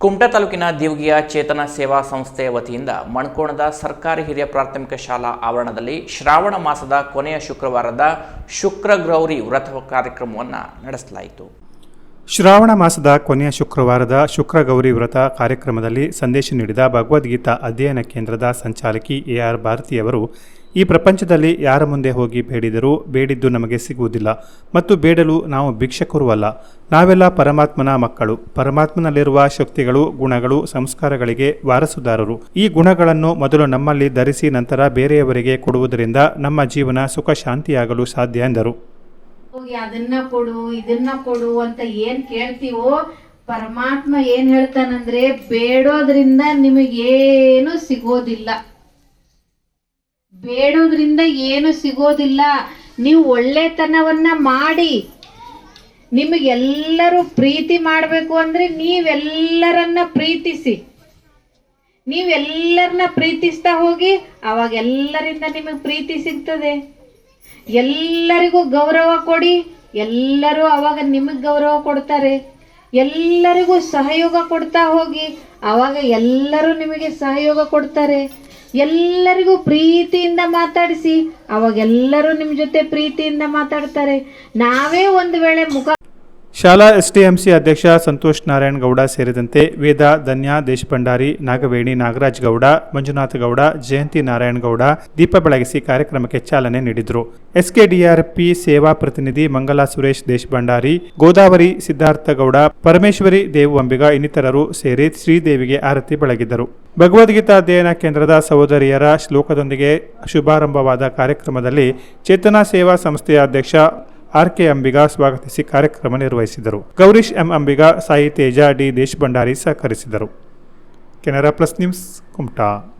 ಕುಮಟಾ ತಾಲೂಕಿನ ದೇವಗಿಯ ಚೇತನ ಸೇವಾ ಸಂಸ್ಥೆಯ ವತಿಯಿಂದ ಮಣ್ಕೋಣದ ಸರ್ಕಾರಿ ಹಿರಿಯ ಪ್ರಾಥಮಿಕ ಶಾಲಾ ಆವರಣದಲ್ಲಿ ಶ್ರಾವಣ ಮಾಸದ ಕೊನೆಯ ಶುಕ್ರವಾರದ ಶುಕ್ರಗೌರಿ ವ್ರತ ಕಾರ್ಯಕ್ರಮವನ್ನು ನಡೆಸಲಾಯಿತು. ಶ್ರಾವಣ ಮಾಸದ ಕೊನೆಯ ಶುಕ್ರವಾರದ ಶುಕ್ರಗೌರಿ ವ್ರತ ಕಾರ್ಯಕ್ರಮದಲ್ಲಿ ಸಂದೇಶ ನೀಡಿದ ಭಗವದ್ಗೀತಾ ಅಧ್ಯಯನ ಕೇಂದ್ರದ ಸಂಚಾಲಕಿ ಎ ಆರ್ ಭಾರತಿಯವರು ಈ ಪ್ರಪಂಚದಲ್ಲಿ ಯಾರ ಮುಂದೆ ಹೋಗಿ ಬೇಡಿದರೂ ಬೇಡಿದ್ದು ನಮಗೆ ಸಿಗುವುದಿಲ್ಲ ಮತ್ತು ಬೇಡಲು ನಾವು ಭಿಕ್ಷಕರು ಅಲ್ಲ. ನಾವೆಲ್ಲ ಪರಮಾತ್ಮನ ಮಕ್ಕಳು. ಪರಮಾತ್ಮನಲ್ಲಿರುವ ಶಕ್ತಿಗಳು, ಗುಣಗಳು, ಸಂಸ್ಕಾರಗಳಿಗೆ ವಾರಸುದಾರರು. ಈ ಗುಣಗಳನ್ನು ಮೊದಲು ನಮ್ಮಲ್ಲಿ ಧರಿಸಿ ನಂತರ ಬೇರೆಯವರಿಗೆ ಕೊಡುವುದರಿಂದ ನಮ್ಮ ಜೀವನ ಸುಖ ಶಾಂತಿಯಾಗಲು ಸಾಧ್ಯ ಎಂದರು. ಅದನ್ನ ಕೊಡು, ಇದನ್ನ ಕೊಡು ಅಂತ ಏನ್ ಕೇಳ್ತೀವೋ ಪರಮಾತ್ಮ ಏನ್ ಹೇಳ್ತಾನಂದ್ರೆ, ಬೇಡೋದ್ರಿಂದ ನಿಮಗೇನು ಸಿಗೋದಿಲ್ಲ. ಬೇಡೋದ್ರಿಂದ ಏನು ಸಿಗೋದಿಲ್ಲ. ನೀವು ಒಳ್ಳೆತನವನ್ನ ಮಾಡಿ. ನಿಮಗೆಲ್ಲರೂ ಪ್ರೀತಿ ಮಾಡಬೇಕು ಅಂದ್ರೆ ನೀವೆಲ್ಲರನ್ನ ಪ್ರೀತಿಸಿ. ನೀವೆಲ್ಲರನ್ನ ಪ್ರೀತಿಸ್ತಾ ಹೋಗಿ ಅವಾಗ ಎಲ್ಲರಿಂದ ನಿಮಗೆ ಪ್ರೀತಿ ಸಿಗ್ತದೆ. ಎಲ್ಲರಿಗೂ ಗೌರವ ಕೊಡಿ. ಎಲ್ಲರೂ ಅವಾಗ ನಿಮಗೆ ಗೌರವ ಕೊಡ್ತಾರೆ. ಎಲ್ಲರಿಗೂ ಸಹಯೋಗ ಕೊಡ್ತಾ ಹೋಗಿ. ಅವಾಗ ಎಲ್ಲರೂ ನಿಮಗೆ ಸಹಯೋಗ ಕೊಡ್ತಾರೆ. ಎಲ್ಲರಿಗೂ ಪ್ರೀತಿಯಿಂದ ಮಾತಾಡಿಸಿ ಅವಾಗ ಎಲ್ಲರೂ ನಿಮ್ಮ ಜೊತೆ ಪ್ರೀತಿಯಿಂದ ಮಾತಾಡ್ತಾರೆ. ನಾವೇ ಒಂದು ವೇಳೆ ಮುಖ ಶಾಲಾ ಎಸ್ಡಿಎಂಸಿ ಅಧ್ಯಕ್ಷ ಸಂತೋಷ್ ನಾರಾಯಣ್ ಗೌಡ ಸೇರಿದಂತೆ ವೇದ ಧನ್ಯ ದೇಶಭಂಡಾರಿ ನಾಗವೇಣಿ ನಾಗರಾಜ್ ಗೌಡ, ಮಂಜುನಾಥ ಗೌಡ, ಜಯಂತಿ ನಾರಾಯಣ್ ಗೌಡ ದೀಪ ಬೆಳಗಿಸಿ ಕಾರ್ಯಕ್ರಮಕ್ಕೆ ಚಾಲನೆ ನೀಡಿದರು. ಎಸ್ಕೆಡಿಆರ್ಪಿ ಸೇವಾ ಪ್ರತಿನಿಧಿ ಮಂಗಲಾ ಸುರೇಶ್ ದೇಶಭಂಡಾರಿ, ಗೋದಾವರಿ ಸಿದ್ಧಾರ್ಥ ಗೌಡ, ಪರಮೇಶ್ವರಿ ದೇವು ಅಂಬಿಗ ಇನ್ನಿತರರು ಸೇರಿ ಶ್ರೀದೇವಿಗೆ ಆರತಿ ಬೆಳಗಿದರು. ಭಗವದ್ಗೀತಾ ಅಧ್ಯಯನ ಕೇಂದ್ರದ ಸಹೋದರಿಯರ ಶ್ಲೋಕದೊಂದಿಗೆ ಶುಭಾರಂಭವಾದ ಕಾರ್ಯಕ್ರಮದಲ್ಲಿ ಚೇತನಾ ಸೇವಾ ಸಂಸ್ಥೆಯ ಅಧ್ಯಕ್ಷ ಆರ್ ಕೆ ಅಂಬಿಗಾ ಸ್ವಾಗತಿಸಿ ಕಾರ್ಯಕ್ರಮ ನಿರ್ವಹಿಸಿದರು. Gourish M Ambiga, Sai Teja D Deshbhandari ಸಹಕರಿಸಿದರು. Canara plus news Kumta.